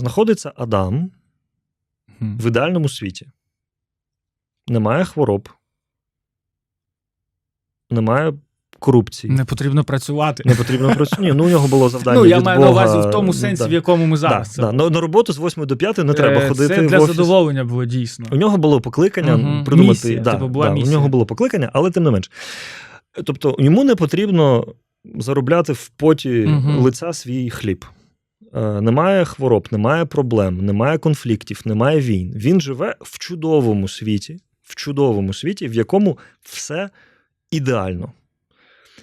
знаходиться Адам в ідеальному світі. Немає хвороб, немає корупції. Не потрібно працювати. Не потрібно працювати. Ні, ну у нього було завдання. Ну, я від маю Бога. на увазі в тому сенсі, Да. в якому ми зараз. Да, це да. На, на роботу з 8 до 5 не треба Е, ходити Це в офіс. задоволення було дійсно. У нього було покликання Мгм. придумати. Місія, да, типу, була да, У нього було покликання, але тим не менш. Тобто йому не потрібно заробляти в поті Мгм. лиця свій хліб. Е, Немає хвороб, немає проблем, немає конфліктів, немає війн. Він живе в чудовому світі, в чудовому світі, в якому все ідеально.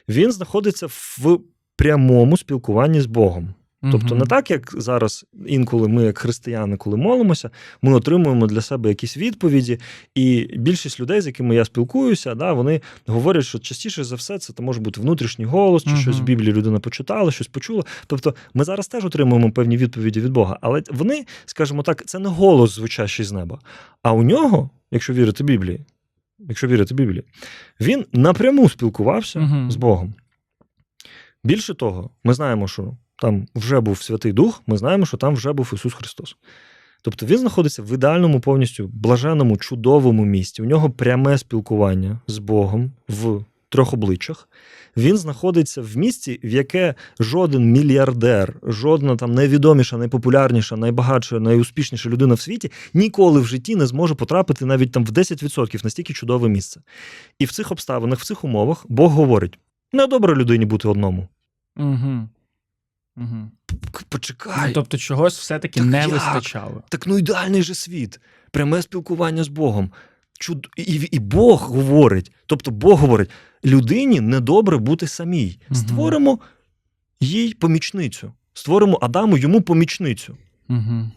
Він знаходиться в прямому спілкуванні з Богом. Тобто не так, як зараз інколи ми, як християни, коли молимося, ми отримуємо для себе якісь відповіді, і більшість людей, з якими я спілкуюся, да, вони говорять, що частіше за все це, може бути внутрішній голос, чи щось в Біблії людина почитала, щось почула. Тобто ми зараз теж отримуємо певні відповіді від Бога, але вони, скажімо так, це не голос звучащий з неба. А у нього, якщо вірити Біблії, якщо вірити Біблії, він напряму спілкувався Мгм. з Богом. Більше того, ми знаємо, що там вже був Святий Дух, ми знаємо, що там вже був Ісус Христос. Тобто він знаходиться в ідеальному, повністю блаженному, чудовому місці. У нього пряме спілкування з Богом в трьох обличчях. Він знаходиться в місці, в яке жоден мільярдер, жодна там найвідоміша, найпопулярніша, найбагатша, найуспішніша людина в світі ніколи в житті не зможе потрапити навіть там в 10% настільки чудове місце. І в цих обставинах, в цих умовах Бог говорить: недобре людині бути одному. Мгм. Мгм. Почекай. Почекай. Тобто чогось все-таки Так не як? вистачало. Так ну ідеальний же світ, пряме спілкування з Богом. Чуд... І, і Бог говорить, тобто Бог говорить, людині недобре бути самій. Мгм. Створимо їй помічницю. Створимо Адаму йому помічницю. Мгм.